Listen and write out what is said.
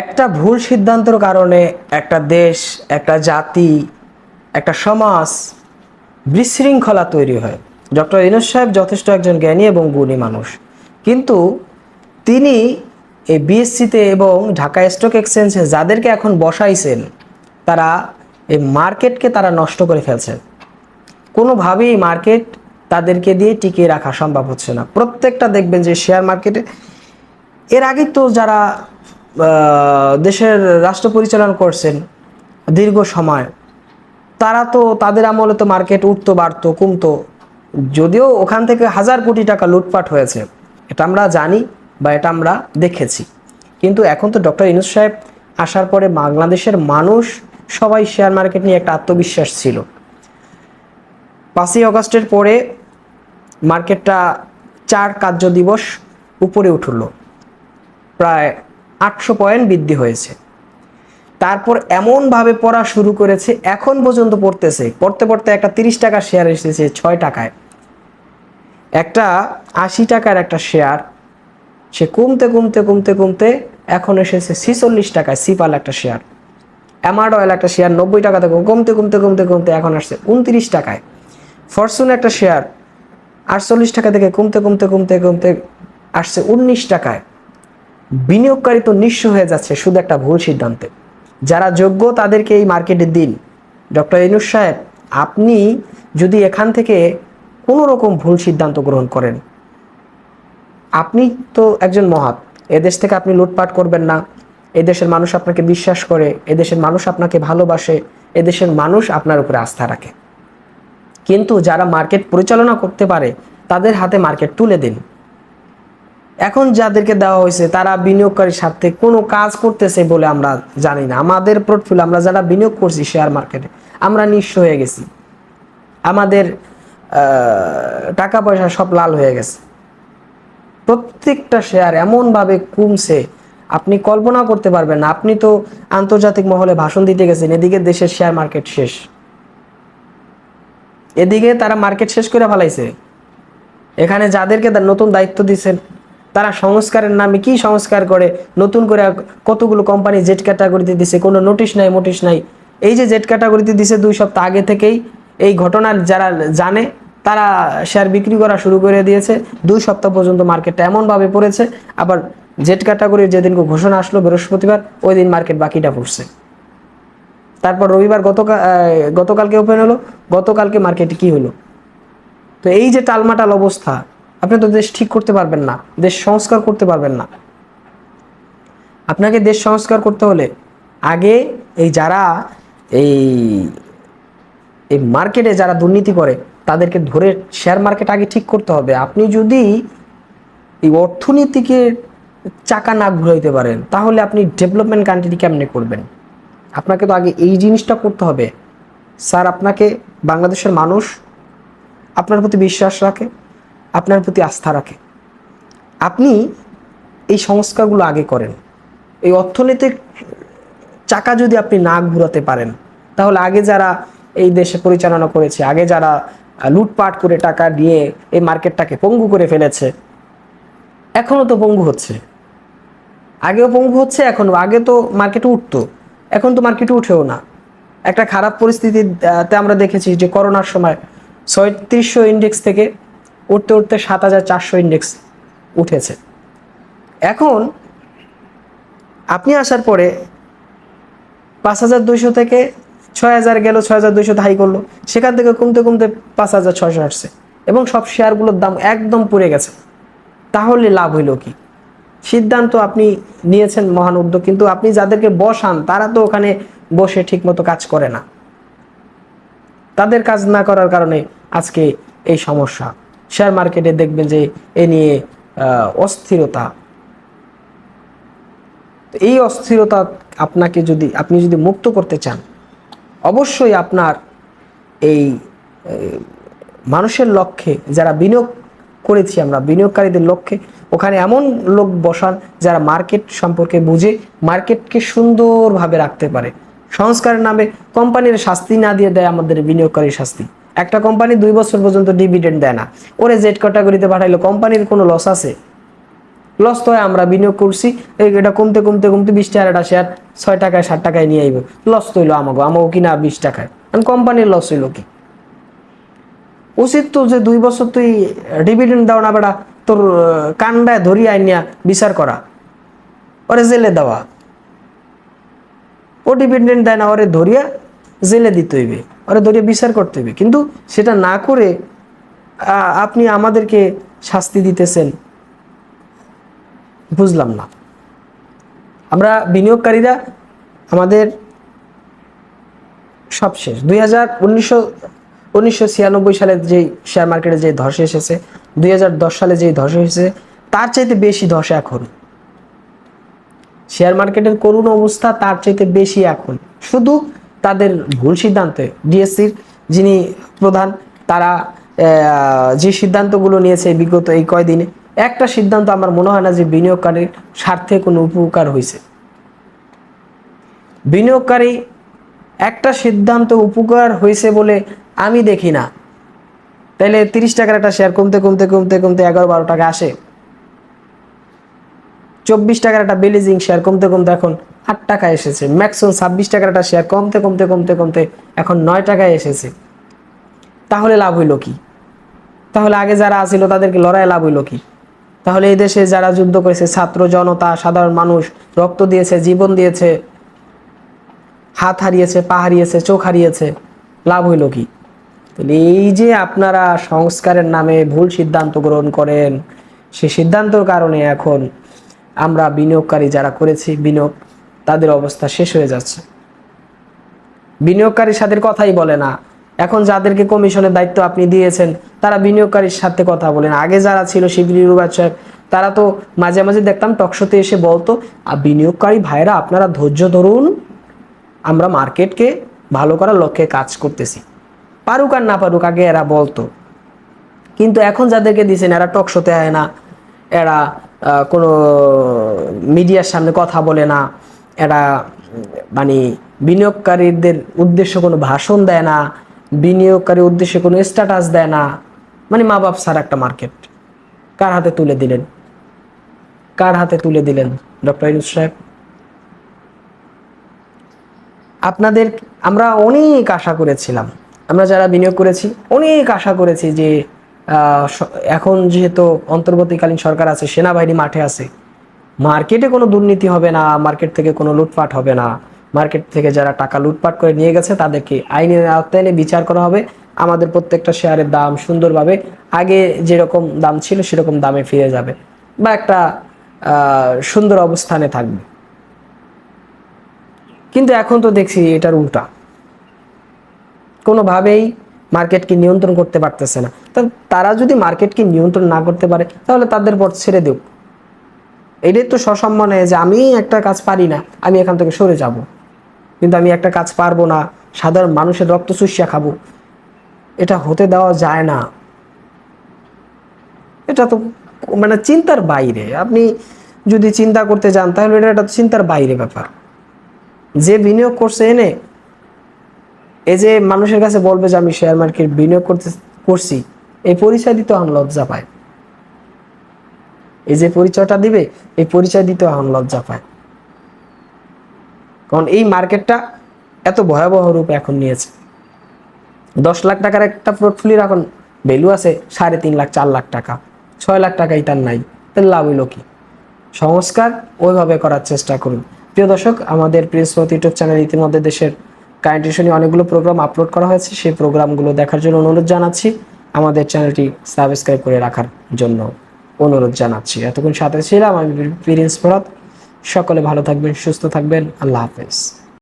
একটা ভুল সিদ্ধান্তের কারণে একটা দেশ, একটা জাতি, একটা সমাজ বিশৃঙ্খলা তৈরি হয়। ডক্টর ইনুস সাহেব যথেষ্ট একজন জ্ঞানী এবং গুণী মানুষ। কিন্তু তিনি এই বিএসসিতে এবং ঢাকা স্টক এক্সচেঞ্জে যাদেরকে এখন বসাইছেন, তারা এই মার্কেটকে তারা নষ্ট করে ফেলছেন কোনোভাবেই মার্কেট তাদেরকে দিয়ে টিকিয়ে রাখা সম্ভব হচ্ছে না। প্রত্যেকটা দেখবেন যে শেয়ার মার্কেটে, এর আগে তো যারা দেশের রাষ্ট্র পরিচালনা করছেন দীর্ঘ সময়। তারা তো তাদের আমলে তো মার্কেট উঠতো, বাড়তো, কমতো। যদিও ওখান থেকে হাজার কোটি টাকা লুটপাট হয়েছে, এটা আমরা জানি বা এটা আমরা দেখেছি। কিন্তু এখন তো ডক্টর ইনুস সাহেব আসার পরে বাংলাদেশের মানুষ সবাই শেয়ার মার্কেট নিয়ে একটা আত্মবিশ্বাস ছিল। পাঁচই অগস্টের পরে মার্কেটটা চার কার্য দিবস উপরে উঠল। প্রায় আটশো পয়েন্ট বৃদ্ধি হয়েছে। তারপর এমনভাবে পড়া শুরু করেছে, এখন পর্যন্ত পড়তেছে। পড়তে পড়তে একটা তিরিশ টাকা শেয়ার এসেছে ছয় টাকায়। একটা আশি টাকার একটা শেয়ার সে কমতে কমতে কমতে কমতে এখন এসেছে ছিচল্লিশ টাকায় সিপাল একটা শেয়ার অ্যামার্ড অয়েল একটা শেয়ার নব্বই টাকা থেকে কমতে কমতে কমতে কমতে এখন আসছে উনত্রিশ টাকায়। ফরচুন একটা শেয়ার আটচল্লিশ টাকা থেকে কমতে কমতে কমতে কমতে আসছে উনিশ টাকায়। বিনিয়োগকারী তো নিঃস্ব হয়ে যাচ্ছে, শুধু একটা ভুল সিদ্ধান্তে। যারা যোগ্য তাদেরকে এই মার্কেটে দিন। ডক্টর ইনুস সাহেব, আপনি যদি এখান থেকে কোনো রকম ভুল সিদ্ধান্ত গ্রহণ করেন, আপনি তো একজন মহাত এদেশ থেকে আপনি লুটপাট করবেন না। এদেশের মানুষ আপনাকে বিশ্বাস করে, এদেশের মানুষ আপনাকে ভালোবাসে, এদেশের মানুষ আপনার উপরে আস্থা রাখে। কিন্তু যারা মার্কেট পরিচালনা করতে পারে, তাদের হাতে মার্কেট তুলে দিন। এখন যাদেরকে দেওয়া হয়েছে, তারা বিনিয়োগকারীর স্বার্থে কোনো কাজ করতেছে বলে আমরা জানি না। আমাদের পোর্টফোলিও আমরা যারা বিনিয়োগ করছি শেয়ার মার্কেটে আমরা নিঃস্ব হয়ে গেছি। আমাদের টাকা পয়সা সব লাল হয়ে গেছে। প্রত্যেকটা শেয়ার এমনভাবে কমছে, আপনি কল্পনা করতে পারবেন না। আপনি তো আন্তর্জাতিক মহলে ভাষণ দিতে গেছেন, এদিকে দেশের শেয়ার মার্কেট শেষ। এদিকে তারা মার্কেট শেষ করে ফেলাইছে। এখানে যাদেরকে নতুন দায়িত্ব দিচ্ছেন তারা সংস্কারের নামে কি সংস্কার করে? নতুন করে কতগুলো কোম্পানি জেট ক্যাটাগরিতে দিছে? কোনো নোটিশ নাই মোটিশ নাই। এই যে জেট ক্যাটাগরিতে দিছে দুই সপ্তাহ আগে থেকেই, এই ঘটনার যারা জানে, তারা শেয়ার বিক্রি করা শুরু করে দিয়েছে। দুই সপ্তাহ পর্যন্ত মার্কেটটা এমনভাবে পড়েছে, আবার জেট ক্যাটাগরির যেদিন ঘোষণা আসলো বৃহস্পতিবার, ওই দিন মার্কেট বাকিটা পড়ছে। তারপর রবিবার গতকাল গতকালকে ওপেন হলো, গতকালকে মার্কেটে কি হলো? তো এই যে টালমাটাল অবস্থা আপনি তো দেশ ঠিক করতে পারবেন না, দেশ সংস্কার করতে পারবেন না। আপনাকে দেশ সংস্কার করতে হলে আগে এই যারা এই এই মার্কেটে যারা দুর্নীতি করে, তাদেরকে ধরে শেয়ার মার্কেট আগে ঠিক করতে হবে। আপনি যদি এই অর্থনীতিকে চাকা না ঘুরাইতে পারেন, তাহলে আপনি ডেভেলপমেন্ট কান্ট্রি কেমনে করবেন? আপনাকে তো আগে এই জিনিসটা করতে হবে। স্যার, আপনাকে বাংলাদেশের মানুষ আপনার প্রতি বিশ্বাস রাখে। আপনার প্রতি আস্থা রাখে। আপনি এই সংস্কারগুলো আগে করেন। এই অর্থনৈতিক চাকা যদি আপনি না ঘুরাতে পারেন, তাহলে আগে যারা এই দেশে পরিচালনা করেছে, আগে যারা লুটপাট করে টাকা দিয়ে এই মার্কেটটাকে পঙ্গু করে ফেলেছে, এখনও তো পঙ্গু হচ্ছে। আগেও পঙ্গু হচ্ছে, এখনও। আগে তো মার্কেটে উঠতো, এখন তো মার্কেটে উঠেও না। একটা খারাপ পরিস্থিতিতে আমরা দেখেছি যে করোনার সময় ছয়ত্রিশশো ইন্ডেক্স থেকে উঠতে উঠতে সাত হাজার চারশো ইন্ডেক্স উঠেছে। এখন আপনি আসার পরে পাঁচ হাজার দুইশো থেকে ছয় হাজার গেল, ছয় হাজার দুইশো হাই করল। সেখান থেকে কমতে কমতে পাঁচ হাজার ছয়শো আসছে এবং সব শেয়ারগুলোর দাম একদম পড়ে গেছে। তাহলে লাভ হইল কি? সিদ্ধান্ত আপনি নিয়েছেন মহান উদ্যোগ, কিন্তু আপনি যাদেরকে বসান, তারা তো ওখানে বসে ঠিকমতো কাজ করে না। তাদের কাজ না করার কারণে আজকে এই সমস্যা। শেয়ার মার্কেটে দেখবেন যে এ নিয়ে অস্থিরতা। এই অস্থিরতা আপনাকে যদি, আপনি যদি মুক্ত করতে চান, অবশ্যই আপনার এই মানুষের লক্ষ্যে, যারা বিনিয়োগ করেছি আমরা, বিনিয়োগকারীদের লক্ষ্যে, ওখানে এমন লোক বসান যারা মার্কেট সম্পর্কে বুঝে, মার্কেটকে সুন্দরভাবে রাখতে পারে। সংস্কারের নামে কোম্পানির শাস্তি না দিয়ে দেয় আমাদের বিনিয়োগকারীর শাস্তি। একটা কোম্পানি দুই বছর পর্যন্ত ডিভিডেন্ড দেয় না। ওরে জেড ক্যাটাগরিতে পাঠাইলো, কোম্পানির কোনো লস আছে? লস তো আমরা বিনিয়োগ করছি এটা কমতে কমতে কমতে বিশ টাকাটা শেয়ার ছয় টাকায় ষাট টাকায় নিয়ে আইব। লস তো হইল আমাকে আমাকে কিনা বিশ টাকায়। কারণ কোম্পানির লস হইল কি? উচিত তো যে দুই বছর তুই ডিভিডেন্ড দাও না বেড়া তোর কান্ডায় ধরিয়ে আইনিয়া বিচার করা। ওরে জেলে দেওয়া। ও ডিপেন্ডেন্ট দেয় না, ওরে ধরিয়া জেলে দিতে হইবে। ওরে ধরিয়া বিচার করতে হবে। কিন্তু সেটা না করে আপনি আমাদেরকে শাস্তি দিতেছেন, বুঝলাম না। আমরা বিনিয়োগকারীরা আমাদের সব শেষ। দুই হাজার উনিশশো উনিশশো ছিয়ানব্বই সালে যে শেয়ার মার্কেটে যে ধস এসেছে, দুই হাজার দশ সালে যে ধস এসেছে, তার চাইতে বেশি ধস এখন। শেয়ার মার্কেটের করুণ অবস্থা তার চাইতে বেশি এখন। শুধু তাদের ভুল সিদ্ধান্তে ডিএসসির যিনি প্রধান, তারা যে সিদ্ধান্তগুলো নিয়েছে বিগত এই কয়দিনে, একটা সিদ্ধান্ত আমার মনে হয় না যে বিনিয়োগকারীর স্বার্থে কোনো উপকার হয়েছে। বিনিয়োগকারী একটা সিদ্ধান্ত উপকার হয়েছে বলে আমি দেখি না। তাইলে তিরিশ টাকার একটা শেয়ার কমতে কমতে কমতে কমতে এগারো, বারো টাকা আসে। চব্বিশ টাকার একটা বেলিজিং শেয়ার কমতে কমতে এখন আট টাকা এসেছে। ম্যাক্সিমাম ছাব্বিশ টাকার একটা শেয়ার কমতে কমতে কমতে কমতে এখন নয় টাকায় এসেছে। তাহলে লাভ হইল কি? তাহলে আগে যারা আছিল তাদেরকে লড়াই লাভ হইল কি? তাহলে এই দেশে যারা যুদ্ধ করেছে, ছাত্র জনতা, সাধারণ মানুষ, রক্ত দিয়েছে, জীবন দিয়েছে, হাত হারিয়েছে, পা হারিয়েছে, চোখ হারিয়েছে, লাভ হইল কি? তাহলে এই যে আপনারা সংস্কারের নামে ভুল সিদ্ধান্ত গ্রহণ করেন সেই সিদ্ধান্তর কারণে এখন আমরা বিনিয়োগকারী যারা করেছি, বিনিয়োগ তাদের অবস্থা শেষ হয়ে যাচ্ছে। বিনিয়োগকারীর সাথে কথাই বলে না। এখন যাদেরকে কমিশনের দায়িত্ব আপনি দিয়েছেন, তারা বিনিয়োগকারীর সাথে কথা বলেন আগে যারা ছিল শিবির রুবাজ তারা তো মাঝে মাঝে দেখতাম টকশোতে এসে বলতো আর বিনিয়োগকারী ভাইরা আপনারা ধৈর্য ধরুন। আমরা মার্কেটকে ভালো করার লক্ষ্যে কাজ করতেছি। পারুক আর না পারুক, আগে এরা বলতো। কিন্তু এখন যাদেরকে দিয়েছেন এরা টকশোতে হয় না। এরা কোনো মিডিয়ার সামনে কথা বলে না। এরা মানে বিনিয়োগকারীদের উদ্দেশ্যে কোনো ভাষণ দেয় না বিনিয়োগকারীর উদ্দেশ্যে কোনো স্ট্যাটাস দেয় না। মানে মা বাপ স্যার একটা মার্কেট কার হাতে তুলে দিলেন? কার হাতে তুলে দিলেন, ডক্টর ইউনুস সাহেব? আপনাদের, আমরা অনেক আশা করেছিলাম। আমরা যারা বিনিয়োগ করেছি, অনেক আশা করেছি যে এখন যেহেতু অন্তর্বর্তীকালীন সরকার আছে, সেনাবাহিনী মাঠে আছে মার্কেটে কোনো দুর্নীতি হবে না, মার্কেট থেকে কোনো লুটপাট হবে না। মার্কেট থেকে যারা টাকা লুটপাট করে নিয়ে গেছে, তাদেরকে আইনের আওতায় এনে বিচার করা হবে। আমাদের প্রত্যেকটা শেয়ারের দাম সুন্দরভাবে আগে যেরকম দাম ছিল, সেরকম দামে ফিরে যাবে বা একটা সুন্দর অবস্থানে থাকবে। কিন্তু এখন তো দেখছি এটার উল্টা। কোনোভাবেই মার্কেটকে নিয়ন্ত্রণ করতে পারতেছে না। তারা যদি মার্কেটকে নিয়ন্ত্রণ না করতে পারে, তাহলে তাদের পর ছেড়ে দেব এটাই তো সসম্মানে যে আমি একটা কাজ পারি না, আমি এখান থেকে সরে যাব। কিন্তু আমি একটা কাজ পারব না, সাধারণ মানুষের রক্ত চুষিয়া খাব। এটা হতে দেওয়া যায় না। এটা তো মানে চিন্তার বাইরে। আপনি যদি চিন্তা করতে যান, তাহলে এটা একটা চিন্তার বাইরে ব্যাপার। যে বিনিয়োগ করছে এনে, এই যে মানুষের কাছে বলবে যে আমি শেয়ার মার্কেট বিনিয়োগ করতে, করছি, এই পরিচয় দিতে এখন লজ্জা পায়। এই যে পরিচয়টা দিবে, এই পরিচয় দিতে এখন লজ্জা পায়। কারণ এই মার্কেটটা এত ভয়াবহ রূপ এখন নিয়েছে। দশ লাখ টাকার একটা পোর্টফোলিওর এখন ভ্যালু আছে সাড়ে তিন লাখ, চার লাখ টাকা, ছয় লাখ টাকাই তার নাই তাহলে লাভ হইল কি? সংস্কার ওইভাবে করার চেষ্টা করুন। প্রিয় দর্শক, আমাদের প্রিন্স ইউটিউব চ্যানেল ইতিমধ্যে দেশের কারেন্ট ইস্যু নিয়ে অনেকগুলো প্রোগ্রাম আপলোড করা হয়েছে। সেই প্রোগ্রামগুলো দেখার জন্য অনুরোধ জানাচ্ছি। আমাদের চ্যানেলটি সাবস্ক্রাইব করে রাখার জন্য। অনুরোধ জানাচ্ছি। এতক্ষণ সাথে ছিলাম আমি প্রিন্স সকলে ভালো থাকবেন সুস্থ থাকবেন। আল্লাহ হাফেজ।